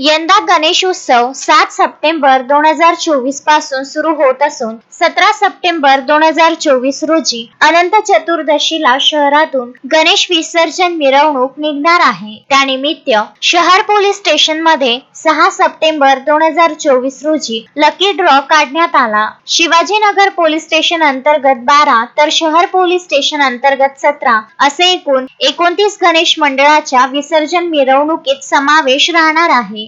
यंदा गणेशोत्सव सात सप्टेंबर दोन हजार चोवीसपासून सुरू होत असून सतरा सप्टेंबर दोन हजार चोवीस रोजी अनंत चतुर्दशीला शहरातून गणेश विसर्जन मिरवणूक निघणार आहे. त्यानिमित्त शहर पोलीस स्टेशनमध्ये सहा सप्टेंबर दोन हजार चोवीस रोजी लकी ड्रॉ काढण्यात आला. शिवाजीनगर पोलीस स्टेशन अंतर्गत बारा तर शहर पोलीस स्टेशन अंतर्गत सतरा असे एकूण एकोणतीस गणेश मंडळाच्या विसर्जन मिरवणुकीत समावेश राहणार आहे.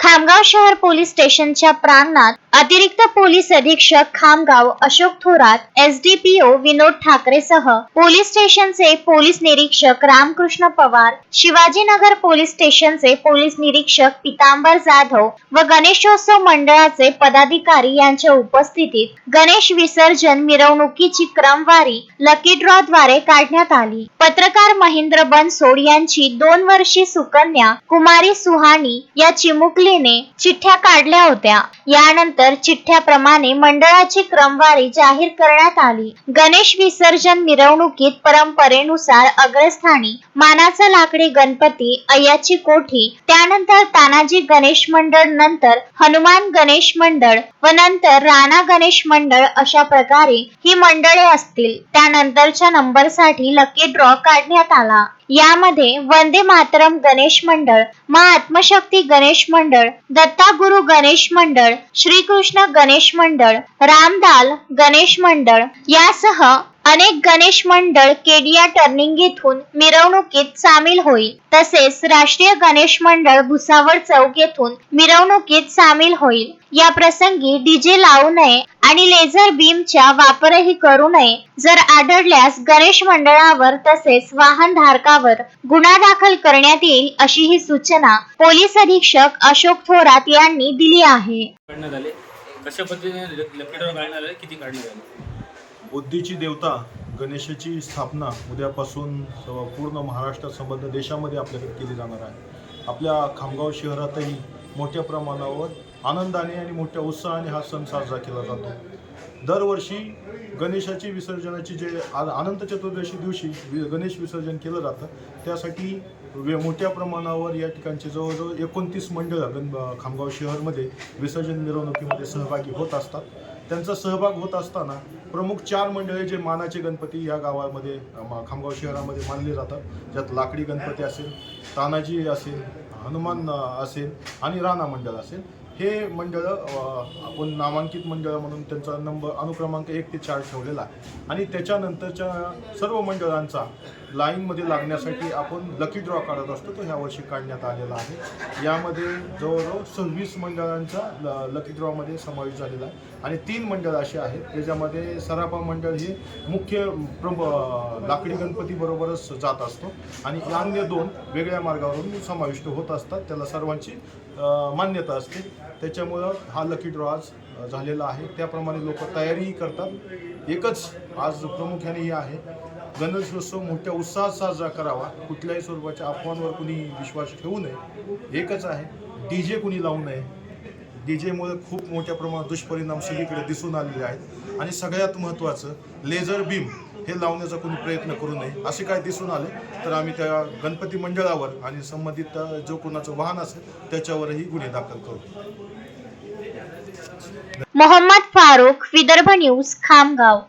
खामगाव शहर पोलीस स्टेशनच्या प्रांगणात अतिरिक्त पोलीस अधीक्षक खामगाव अशोक थोरात एसडीपीओ विनोद ठाकरेसह पोलीस स्टेशनचे पोलीस निरीक्षक रामकृष्ण पवार शिवाजीनगर पोलीस स्टेशनचे पोलीस निरीक्षक पितांबर जाधव व गणेशोत्सव मंडळाचे पदाधिकारी यांच्या उपस्थितीत गणेश विसर्जन मिरवणुकीची क्रमवारी लकी ड्रॉ द्वारे काढण्यात आली. पत्रकार महेंद्र बनसोड यांची दोन वर्षी सुकन्या कुमारी सुहानी या चिमुकली चिमुकलीने चिठ्ठ्या काढल्या होत्या यानंतर चिठ्ठ्याप्रमाणे मंडळाची क्रमवारी जाहीर करण्यात आली गणेश विसर्जन मिरवणुकीत परंपरेनुसार अग्रस्थानी मानाचा लाकडी गणपती अय्याची कोठी त्यानंतर तानाजी गणेश मंडळ नंतर हनुमान गणेश मंडळ व नंतर राणा गणेश मंडळ अशा प्रकारे ही मंडळे असतील. त्यानंतरच्या नंबरसाठी लकी ड्रॉ काढण्यात आला. यामध्ये वंदे मातरम गणेश मंडळ मा आत्मशक्ती गणेश मंडळ दत्ता गुरु गणेश मंडळ श्रीकृष्ण गणेश मंडळ रामदाल गणेश मंडळ यासह अनेक गणेश मंडळ केडिया टर्निंग येथून मिरवणुकीत सामील होईल. तसेच राष्ट्रीय गणेश मंडळ भुसावळ चौक येथून मिरवणुकीत सामील होईल. या प्रसंगी डीजे लावू नये आणि लेझर बीमचा वापरही करू नये. जर आढळल्यास गणेश मंडळावर तसेच वाहन धारकावर गुन्हा दाखल करण्यात येईल अशी ही सूचना पोलीस अधीक्षक अशोक थोरात यांनी दिली आहे. कशा पद्धतीने काढण्यात आले? किती बुद्धीची देवता गणेशाची स्थापना उद्यापासून पूर्ण महाराष्ट्रासंबंध देशामध्ये आपल्याकडे केली जाणार आहे. आपल्या खामगाव शहरातही मोठ्या प्रमाणावर आनंदाने आणि मोठ्या उत्साहाने हा सण साजरा केला जातो. दरवर्षी गणेशाची विसर्जनाची जे आ- अनंत चतुर्दशी दिवशी वि- गणेश विसर्जन केलं जातं. त्यासाठी वे मोठ्या प्रमाणावर या ठिकाणचे जवळजवळ एकोणतीस मंडळ गण खामगाव शहरमध्ये विसर्जन मिरवणुकीमध्ये सहभागी होत असतात. त्यांचा सहभाग होत असताना प्रमुख चार मंडळे जे मानाचे गणपती या गावामध्ये खामगाव शहरामध्ये मानले जातात. ज्यात लाकडी गणपती असेल तानाजी असेल हनुमान असेल आणि राणा मंडळ असेल. हे मंडळं आपण नामांकित मंडळं म्हणून त्यांचा नंबर अनुक्रमांक एक ते चार ठेवलेला आहे. आणि त्याच्यानंतरच्या सर्व मंडळांचा लाईनमध्ये लागण्यासाठी आपण लकी ड्रॉ काढत असतो तो ह्या वर्षी काढण्यात आलेला आहे. यामध्ये जवळजवळ सव्वीस मंडळांचा ल लकी ड्रॉमध्ये समावेश झालेला आहे. आणि तीन मंडळ असे आहेत त्याच्यामध्ये सराफा मंडळ हे मुख्य प्रम लाकडी गणपतीबरोबरच जात असतो. आणि अन्य दोन वेगळ्या मार्गावरून समाविष्ट होत असतात. त्याला सर्वांची मान्यता असते. त्याच्यामुळं हा लकी ड्रॉ आज झालेला आहे. त्याप्रमाणे लोक तयारीही करतात. एकच आज प्रामुख्याने हे आहे गणेशोत्सव मोठ्या उत्साहात साजरा करावा. कुठल्याही स्वरूपाच्या अफवांवर कुणी विश्वास ठेवू नये. एकच आहे डी जे कुणी लावू नये. डी जेमुळे खूप मोठ्या प्रमाणात दुष्परिणाम सगळीकडे दिसून आलेले आहेत. आणि सगळ्यात महत्त्वाचं लेझर बीम हे लावण्याचा कोणी प्रयत्न करू नये असे काय दिसून आले? तर आम्ही त्या गणपती मंडळावर आणि संबंधित जो कोणाचं वाहन असेल त्याच्यावरही गुन्हे दाखल करू. मोहम्मद फारुख विदर्भ न्यूज खामगाव.